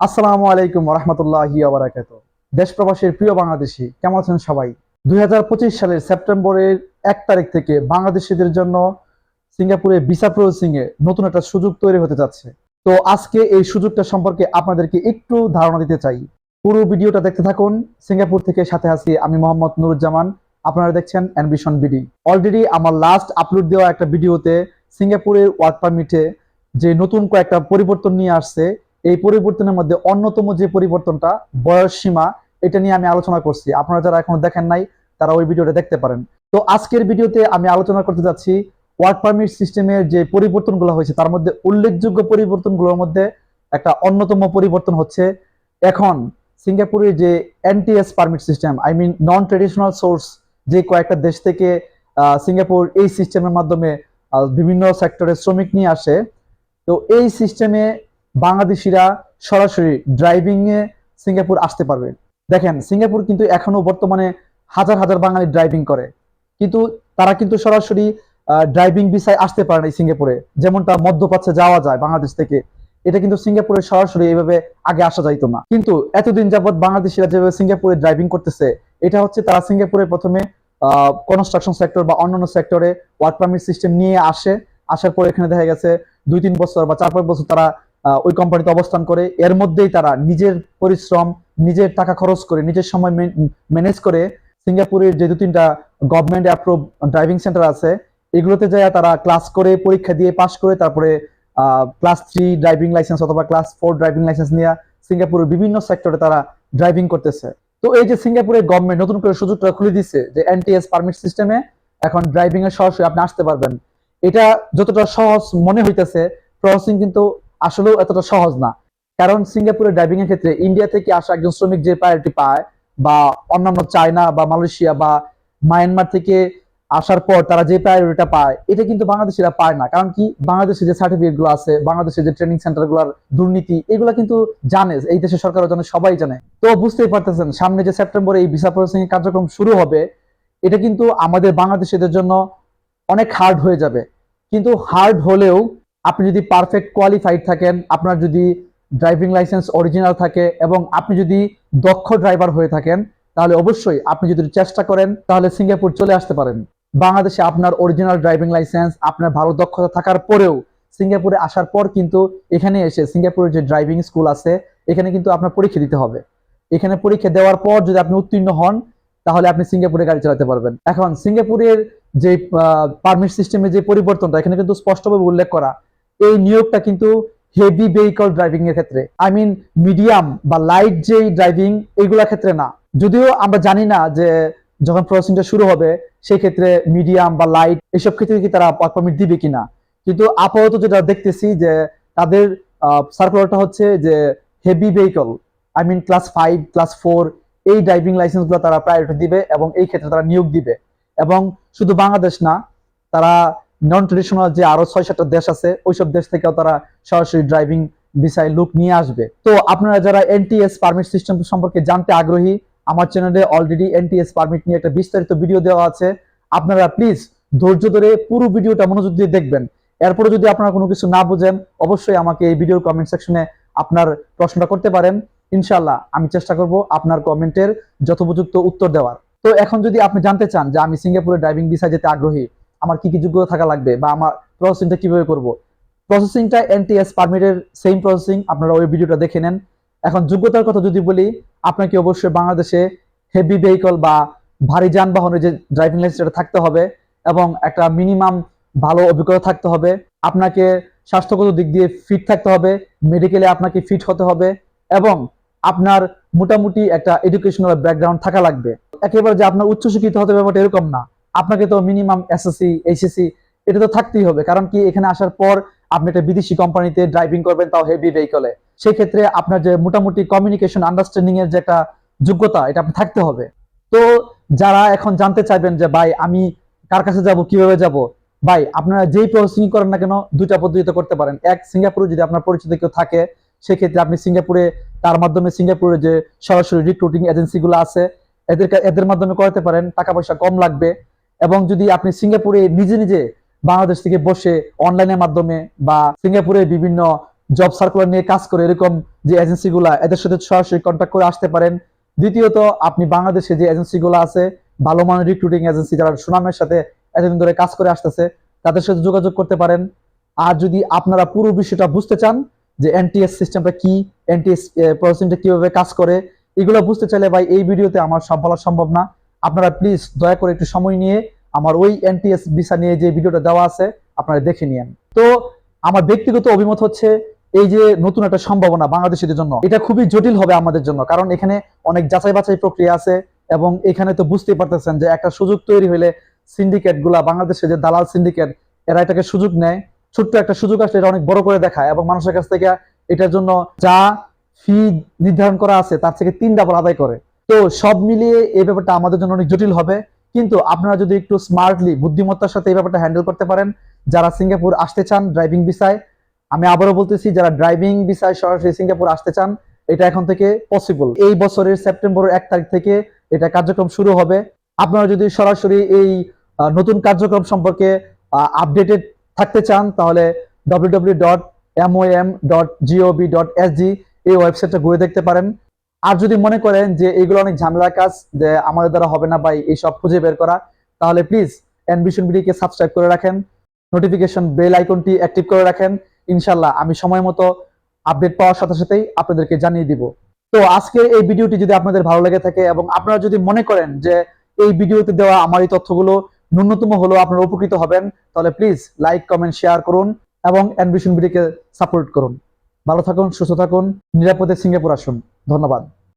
আসসালামু আলাইকুম রহমতুল্লাহি আবরাকাত দেশ প্রবাসের প্রিয় বাংলাদেশি, কেমন আছেন সবাই? দুই হাজার পঁচিশ সালের সেপ্টেম্বরের এক তারিখ থেকে বাংলাদেশিদের জন্য সিঙ্গাপুরে ভিসা এ নতুন একটা সুযোগ তৈরি হতে যাচ্ছে। তো আজকে এই সুযোগটা সম্পর্কে আপনাদেরকে একটু ধারণা দিতে চাই। পুরো ভিডিওটা দেখতে থাকুন। সিঙ্গাপুর থেকে সাথে আছি আমি মোহাম্মদ নুরুজ্জামান। আপনারা দেখছেন অ্যানভিশন বিডি। অলরেডি আমার লাস্ট আপলোড দেওয়া একটা ভিডিওতে সিঙ্গাপুরের ওয়ার্ক পারমিটে যে নতুন কয়েকটা পরিবর্তন নিয়ে আসছে এই পরিবর্তনের মধ্যে অন্যতম যে পরিবর্তনটা বয়স সীমা, এটা নিয়ে আমি আলোচনা করছি। আপনারা যারা এখনও দেখেন নাই, তারা ওই ভিডিওটা দেখতে পারেন। তো আজকের ভিডিওতে আমি আলোচনা করতে যাচ্ছি ওয়ার্ক পারমিট সিস্টেমের যে পরিবর্তনগুলো হয়েছে, তার মধ্যে উল্লেখযোগ্য পরিবর্তনগুলোর মধ্যে একটা অন্যতম পরিবর্তন হচ্ছে এখন সিঙ্গাপুরের যে NTS permit system, I mean non traditional source, যে কয়েকটা দেশ থেকে সিঙ্গাপুর এই সিস্টেমের মাধ্যমে বিভিন্ন সেক্টরে শ্রমিক নিয়ে আসে। তো এই সিস্টেমে বাংলাদেশিরা সরাসরি ড্রাইভিং এ সিঙ্গাপুর আসতে পারবে। দেখেন, সিঙ্গাপুর কিন্তু এখনও বর্তমানে হাজার হাজার বাঙালি ড্রাইভিং করে। কিন্তু তারা কিন্তু সরাসরি ড্রাইভিং ভিসায় আসতে পারে না সিঙ্গাপুরে। যেমনটা মধ্যপ্রাচ্যে যাওয়া যায় বাংলাদেশ থেকে। এটা কিন্তু সিঙ্গাপুরে সরাসরি এইভাবে আগে আসা যাইতো না। কিন্তু এতদিন যাবৎ বাংলাদেশিরা যেভাবে সিঙ্গাপুরে ড্রাইভিং করতেছে, এটা হচ্ছে তারা সিঙ্গাপুরে প্রথমে কনস্ট্রাকশন সেক্টর বা অন্যান্য সেক্টরে ওয়ার্ক পারমিট সিস্টেম নিয়ে আসে। আসার পর এখানে দেখা গেছে, দুই তিন বছর বা চার পাঁচ বছর তারা ওই কোম্পানিতে অবস্থান করে। এর মধ্যেই তারা নিজের পরিশ্রম, নিজের টাকা খরচ করে, নিজের সময় ম্যানেজ করে সিঙ্গাপুরের যে দু তিনটা গভর্নমেন্ট অ্যাপ্রুভ ড্রাইভিং সেন্টার আছে, এগুলোতে যায় তারা ক্লাস করে, পরীক্ষা দিয়ে পাশ করে, তারপরে ক্লাস থ্রি ড্রাইভিং লাইসেন্স অথবা ক্লাস ফোর ড্রাইভিং লাইসেন্স নিয়ে সিঙ্গাপুরের বিভিন্ন সেক্টরে তারা ড্রাইভিং করতেছে। তো এই যে সিঙ্গাপুরের গভর্নমেন্ট নতুন করে সুযোগটা খুলে দিচ্ছে যে এনটিএস পারমিট সিস্টেমে এখন ড্রাইভিং এর সরাসরি আপনি আসতে পারবেন। এটা যতটা সহজ মনে হইতেছে প্রসেসিং কিন্তু আসলেও এতটা সহজ না। কারণ সিঙ্গাপুরের ড্রাইভিং এর ক্ষেত্রে ইন্ডিয়া থেকে আসা একজন শ্রমিক যে প্রায়োরিটি পায় বা অন্যান্য চায়না বা মালয়েশিয়া বা মায়ানমার থেকে আসার পর তারা যে প্রায়োরিটিটা পায়, এটা কিন্তু বাংলাদেশিরা পায় না। কারণ কি? বাংলাদেশে যে সার্টিফিকেটগুলো আছে, বাংলাদেশে যে ট্রেনিং সেন্টারগুলোর দুর্নীতি, এগুলো কিন্তু জানে। এই দেশের সরকারও জানে, সবাই জানে। তো বুঝতেই পারতেছেন, সামনে যে সেপ্টেম্বরে এই ভিসা প্রসেসিং এর কার্যক্রম শুরু হবে, এটা কিন্তু আমাদের বাংলাদেশিদের জন্য অনেক হার্ড হয়ে যাবে। কিন্তু হার্ড হলেও আপনি যদি পারফেক্ট কোয়ালিফাইড থাকেন, আপনার যদি ড্রাইভিং লাইসেন্স অরিজিনাল থাকে এবং আপনি যদি দক্ষ ড্রাইভার হয়ে থাকেন, তাহলে অবশ্যই আপনি যদি চেষ্টা করেন, তাহলে সিঙ্গাপুর চলে আসতে পারেন। বাংলাদেশে আপনার অরিজিনাল ড্রাইভিং লাইসেন্স আপনার ভালো দক্ষতা থাকার পরেও সিঙ্গাপুরে আসার পর কিন্তু এখানে এসে সিঙ্গাপুরের যে ড্রাইভিং স্কুল আছে, এখানে কিন্তু আপনার পরীক্ষা দিতে হবে। এখানে পরীক্ষা দেওয়ার পর যদি আপনি উত্তীর্ণ হন, তাহলে আপনি সিঙ্গাপুরে গাড়ি চালাতে পারবেন। এখন সিঙ্গাপুরের যে পারমিট সিস্টেমে যে পরিবর্তনটা, এখানে কিন্তু স্পষ্টভাবে উল্লেখ করা এই নিয়োগটা কিন্তু হেভি ভেহিকল ড্রাইভিং এর ক্ষেত্রে। আই মিন মিডিয়াম বা লাইট যে ড্রাইভিং এইগুলোর ক্ষেত্রে না। যদিও আমরা জানি না যে যখন প্রসেসিংটা শুরু হবে সেই ক্ষেত্রে মিডিয়াম বা লাইট এসব ক্ষেত্রে কি তারা ওয়ার্ক পারমিট দিবে কিনা। কিন্তু আপাতত যেটা দেখতেছি যে তাদের সার্কুলারটা হচ্ছে যে heavy vehicle I mean class five class four এই ড্রাইভিং লাইসেন্সগুলো তারা প্রায়োরিটি দিবে এবং এই ক্ষেত্রে তারা নিয়োগ দিবে। এবং শুধু বাংলাদেশ না, তারা নন ট্রেডিশনাল যে আরও ছয় সাতটা দেশ আছে, ওইসব দেশ থেকেও তারা সরাসরি ড্রাইভিং ভিসায় লুক নিয়ে আসবে। তো আপনারা যারা এনটিএস পারমিট সিস্টেম সম্পর্কে জানতে আগ্রহী, আমার চ্যানেলে অলরেডি এনটিএস পারমিট নিয়ে একটা বিস্তারিত ভিডিও দেওয়া আছে। আপনারা প্লিজ ধৈর্য ধরে পুরো ভিডিওটা মনোযোগ দিয়ে দেখবেন। এরপরে যদি আপনারা কোনো কিছু না বুঝেন, অবশ্যই আমাকে এই ভিডিওর কমেন্ট সেকশনে আপনার প্রশ্নটা করতে পারেন। ইনশাল্লাহ আমি চেষ্টা করব আপনার কমেন্টের যথোপযুক্ত উত্তর দেওয়ার। তো এখন যদি আপনি জানতে চান যে আমি সিঙ্গাপুরে ড্রাইভিং ভিসা যেতে আগ্রহী আমার কি কি যোগ্যতা থাকা লাগবে বা আমার প্রসেসিংটা কীভাবে করব? প্রসেসিংটা এনটিএস পারমিটের সেম প্রসেসিং আপনারা ওই ভিডিওটা দেখে নেন। এখন যোগ্যতার কথা যদি বলি, আপনাকে অবশ্যই বাংলাদেশে হেভি ভেহিকল বা ভারী যানবাহনের যে ড্রাইভিং লাইসেন্সটা থাকতে হবে এবং একটা মিনিমাম ভালো অভিজ্ঞতা থাকতে হবে। আপনাকে স্বাস্থ্যগত দিক দিয়ে ফিট থাকতে হবে মেডিকেলে আপনাকে ফিট হতে হবে এবং আপনার মোটামুটি একটা এডুকেশনাল ব্যাকগ্রাউন্ড থাকা লাগবে। একেবারে যে আপনার উচ্চশিক্ষিত হতে ব্যাপারটা এরকম না। আপনাকে তো মিনিমাম এসএসসি এইচএসসি এটা তো থাকতেই হবে। কারণ কি, এখানে আসার পর আপনি একটা বিদেশি কোম্পানিতে ড্রাইভিং করবেন, তাও হেভি ভেহিকলে সেই ক্ষেত্রে আপনার যে মোটামুটি কমিউনিকেশন আন্ডারস্ট্যান্ডিং এর যে একটা যোগ্যতা, এটা আপনার থাকতে হবে। তো যারা এখন জানতে চাইবেন যে, ভাই, আমি কার কাছে যাব, কীভাবে যাব? ভাই, আপনারা যেই প্রসেসিং করেন না কেন, দুইটা পদ্ধতিতে করতে পারেন। এক সিঙ্গাপুরে যদি আপনার পরিচিত কেউ থাকে, সেক্ষেত্রে আপনি সিঙ্গাপুরে তার মাধ্যমে সিঙ্গাপুরে যে সরাসরি রিক্রুটিং এজেন্সিগুলো আছে এদের এদের মাধ্যমে করাতে পারেন। টাকা পয়সা কম লাগবে। এবং যদি আপনি সিঙ্গাপুরে নিজে নিজে বাংলাদেশ থেকে বসে অনলাইনের মাধ্যমে বা সিঙ্গাপুরে বিভিন্ন জব সার্কুলার নিয়ে কাজ করে এরকম যে এজেন্সিগুলা এদের সাথে সরাসরি কন্ট্যাক্ট করে আসতে পারেন। দ্বিতীয়ত, আপনি বাংলাদেশে যে এজেন্সিগুলো আছে, ভালো মানের রিক্রুটিং এজেন্সি যারা সুনামের সাথে এতদিন ধরে কাজ করে আসতেছে, তাদের সাথে যোগাযোগ করতে পারেন। আর যদি আপনারা পুরো বিষয়টা বুঝতে চান, যে এনটিএস সিস্টেমটা কি এনটিএস প্রসেসিংটা কীভাবে কাজ করে, এগুলো বুঝতে চাইলে ভাই, এই ভিডিওতে আমার সব বলা সম্ভব না। আপনারা প্লিজ দয়া করে একটু সময় নিয়ে আমার ওই এনটিএস ভিসা নিয়ে যে ভিডিওটা দেওয়া আছে, আপনারা দেখে নিয়েন। তো আমার ব্যক্তিগত অভিমত হচ্ছে এই যে নতুন একটা সম্ভাবনা বাংলাদেশিদের জন্য, এটা খুবই জটিল হবে আমাদের জন্য, কারণ এখানে অনেক যাচাই বাছাই প্রক্রিয়া আছে এবং এখানে তো বুঝতেই পারতেছেন যে একটা সুযোগ তৈরি হলে সিন্ডিকেটগুলা বাংলাদেশে যে দালাল সিন্ডিকেট, এরা এটাকে সুযোগ নেয়। ছোট্ট একটা সুযোগ আসলে এটা অনেক বড় করে দেখায় এবং মানুষের কাছ থেকে এটার জন্য যা ফি নির্ধারণ করা আছে, তার থেকে তিন ডাবল আদায় করে। তো সব মিলিয়ে এই ব্যাপারটা আমাদের জন্য অনেক জটিল হবে। কিন্তু আপনারা যদি একটু স্মার্টলি বুদ্ধিমত্তার সাথে এই ব্যাপারটা হ্যান্ডেল করতে পারেন, যারা সিঙ্গাপুর আসতে চান ড্রাইভিং ভিসায় আমি আবারও বলতেছি, যারা ড্রাইভিং ভিসায় সরাসরি সিঙ্গাপুর আসতে চান, এটা এখন থেকে পসিবল এই বছরের সেপ্টেম্বরের এক তারিখ থেকে এটা কার্যক্রম শুরু হবে। আপনারা যদি সরাসরি এই নতুন কার্যক্রম সম্পর্কে আপডেটেড থাকতে চান, তাহলে www.moam.gov.sg dot M dot GOV dot SG এই ওয়েবসাইটটা ঘুরে দেখতে পারেন। আর যদি মনে করেন যে এগুলো অনেক ঝামেলার কাজ, যে আমাদের দ্বারা হবে না ভাই এইসব খুঁজে বের করা, তাহলে প্লিজ এনবিশন বিডিকে সাবস্ক্রাইব করে রাখেন নোটিফিকেশন বেল আইকনটি অ্যাক্টিভ করে রাখেন। ইনশাল্লাহ আমি সময় মতো আপডেট পাওয়ার সাথে সাথেই আপনাদেরকে জানিয়ে দিব। তো আজকের এই ভিডিওটি যদি আপনাদের ভালো লেগে থাকে এবং আপনারা যদি মনে করেন যে এই ভিডিওতে দেওয়া আমার এই তথ্যগুলো ন্যূনতম হলেও আপনারা উপকৃত হবেন, তাহলে প্লিজ লাইক কমেন্ট শেয়ার করুন এবং এনবিশন বিডিকে সাপোর্ট করুন। ভালো থাকুন, সুস্থ থাকুন, নিরাপদে সিঙ্গাপুর আসুন। ধন্যবাদ।